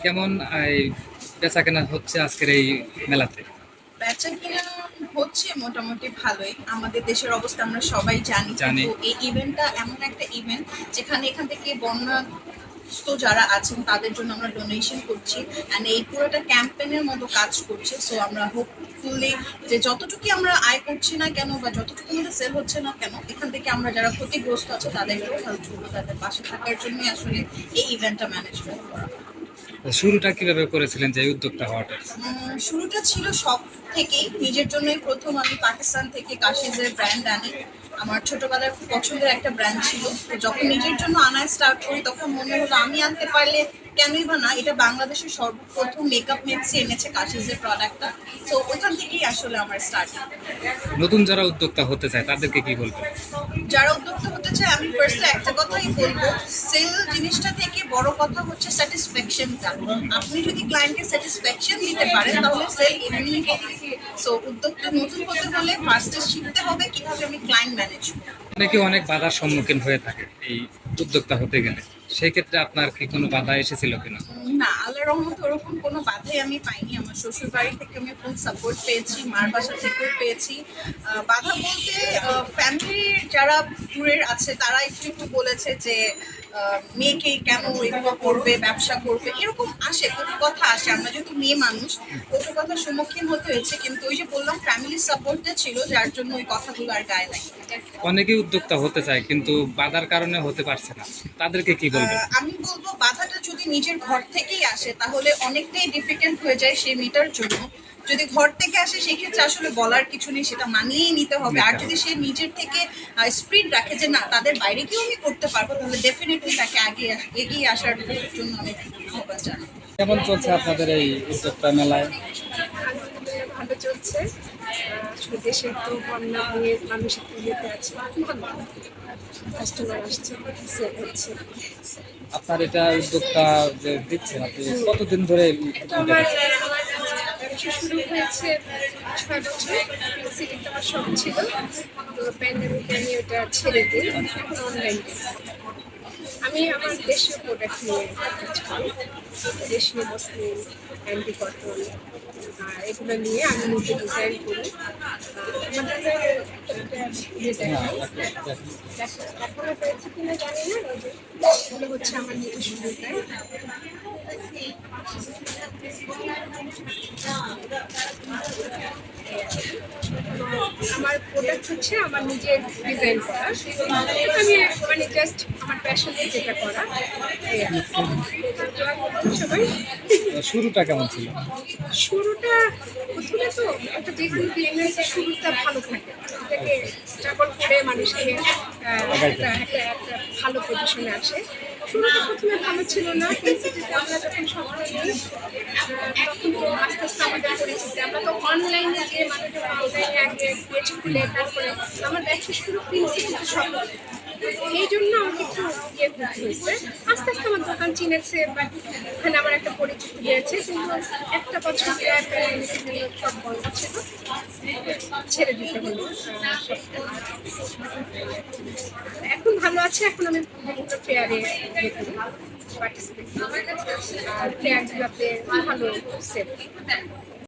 কেমন বেচা কেনা হচ্ছে আজকের এই মেলাতে? বেচা কিনা হচ্ছে মোটামুটি ভালোই। আমাদের দেশের অবস্থা আমরা সবাই জানি জানি। এই ইভেন্টটা এমন একটা ইভেন্ট যেখানে এখান থেকে বন্যাস্ত যারা আছেন তাদের জন্য আমরা ডোনেশন করছি। অ্যান্ড এই পুরোটা ক্যাম্পেনের মতো কাজ করছে সো আমরা হোপফুলি যে যতটুকু আমরা আয় করছি না কেন বা যতটুকু আমাদের সেল হচ্ছে না কেন এখান থেকে আমরা যারা ক্ষতিগ্রস্ত আছে তাদেরকেও হেল্প করব তাদের পাশে থাকার জন্যই আসলে এই ইভেন্টটা ম্যানেজমেন্ট করা শুরুটা কীভাবে করেছিলেন যে উদ্যোগটা উদ্যোক্তা হওয়াটা শুরুটা ছিল সব থেকেই। নিজের জন্যই প্রথম আমি পাকিস্তান থেকে কাশিজের ব্র্যান্ড আনি। আমার ছোটবেলার খুব পছন্দের একটা ব্র্যান্ড ছিল। তো যখন নিজের জন্য আনা স্টার্ট করি তখন মনে হলো আমি আনতে পারলে কেনই বা না এটা বাংলাদেশের সর্বপ্রথম মেকআপ মেক্সি এনেছে কাশিজের প্রোডাক্টটা তো ওইখান থেকেই আসলে আমার স্টার্ট নতুন যারা উদ্যোক্তা হতে চায় তাদেরকে কি বলব যারা উদ্যোক্তা হতে চায় আমি ফার্স্টে একটা কথাই বলব সেল জিনিসটা থেকে বড় কথা হচ্ছে স্যাটিসফ্যাকশনটা আপনি যদি ক্লায়েন্টকে স্যাটিসফ্যাকশন দিতে পারেন তাহলে সেল এমনি সো উদ্যোক্তা নতুন হতে হলে ফার্স্টে শিখতে হবে কীভাবে আমি ক্লায়েন্ট অনেকে অনেক বাধার সম্মুখীন হয়ে থাকে এই উদ্যোক্তা হতে গেলে। সেই ক্ষেত্রে আপনার কি কোনো বাধা এসেছিল কিনা? না আল্লাহ রহমতে ওরকম কোনো বাধাই আমি পাইনি। আমার শ্বশুর বাড়ি থেকে আমি ফুল সাপোর্ট পেয়েছি, মার বাসা থেকেও পেয়েছি। বাধা বলতে ফ্যামিলির যারা দূরের আছে, তারা একটু একটু বলেছে যে মেয়েকে কেন এগুলো করবে ব্যবসা করবে এরকম আসে কত কথা আসে। আমরা যেহেতু মেয়ে মানুষ কত কথার সম্মুখীন হতে হয়েছে কিন্তু ওই যে বললাম ফ্যামিলির সাপোর্টটা ছিল যার জন্য ওই কথাগুলো আর গায়ে লাগে অনেকেই উদ্যোক্তা হতে চায় কিন্তু বাধার কারণে হতে পারছে না। তাদেরকে কি বলব আমি বলব বাধাটা যদি নিজের ঘর থেকেই আসে তাহলে অনেকটাই ডিফিকাল্ট হয়ে যায় সেই মেয়েটার জন্য। যদি ঘর থেকে আসে সেক্ষেত্রে আসলে বলার কিছু নেই সেটা মানিয়েই নিতে হবে। আর যদি সে নিজের থেকে স্পিড রাখে যে না তাদের বাইরে কেউ আমি করতে পারব তাহলে ডেফিনেটলি তাকে আগে এগিয়ে আসার জন্য আমি আহ্বান জানাই কেমন চলছে আপনাদের এই উদ্যোক্তা মেলায়? ভালো চলছে। দেশের তো বন্যা নিয়ে মানুষ একটু ইয়েতে আছে। কাস্টমার আসছে সেল হচ্ছে। আপনার এটা উদ্যোক্তা যে দিচ্ছেন আপনি কতদিন ধরে এই এটা আমার আমার ব্যবসা শুরু হয়েছে শখ ছিল। তো প্যান্ডামিকে আমি ওটা ছেড়ে দিই, এখন অনলাইন আমি আমার দেশীয় প্রোডাক্ট নিয়ে কাজ করি। দেশীয় অ্যান্টি কটন এগুলো নিয়ে আমি নিজে ডিজাইন করি। আমাদের হচ্ছে আমার নিজস্ব। আমার প্রোডাক্ট হচ্ছে আমার নিজের ডিজাইন করা। আমি মানে জাস্ট আমার প্যাশন যেটা করা সবাই? শুরুটা কেমন ছিল? শুরুটা প্রথমে তো একটা যে কোনো বিজনেসের শুরুটা ভালো থাকে। এটাকে স্ট্রাগল করে মানুষকে একটা একটা ভালো পজিশনে আসে। প্রথমে ভালো ছিল না আস্তে আস্তে তো অনলাইনে খুলে তারপরে আমার শুরু এই জন্য আমাকে একটু ইয়ে হয়েছে। আস্তে আস্তে আমার দোকান চিনেছে বা ওখানে আমার একটা পরিচিতি হয়েছে কিন্তু একটা বছর সব বন্ধ ছিল। ছেড়ে দিতে হলো। এখন ভালো আছে, এখন আমি ফেয়ারে পার্টিসিপেট করি আর ফেয়ারগুলোতে ভালো সেল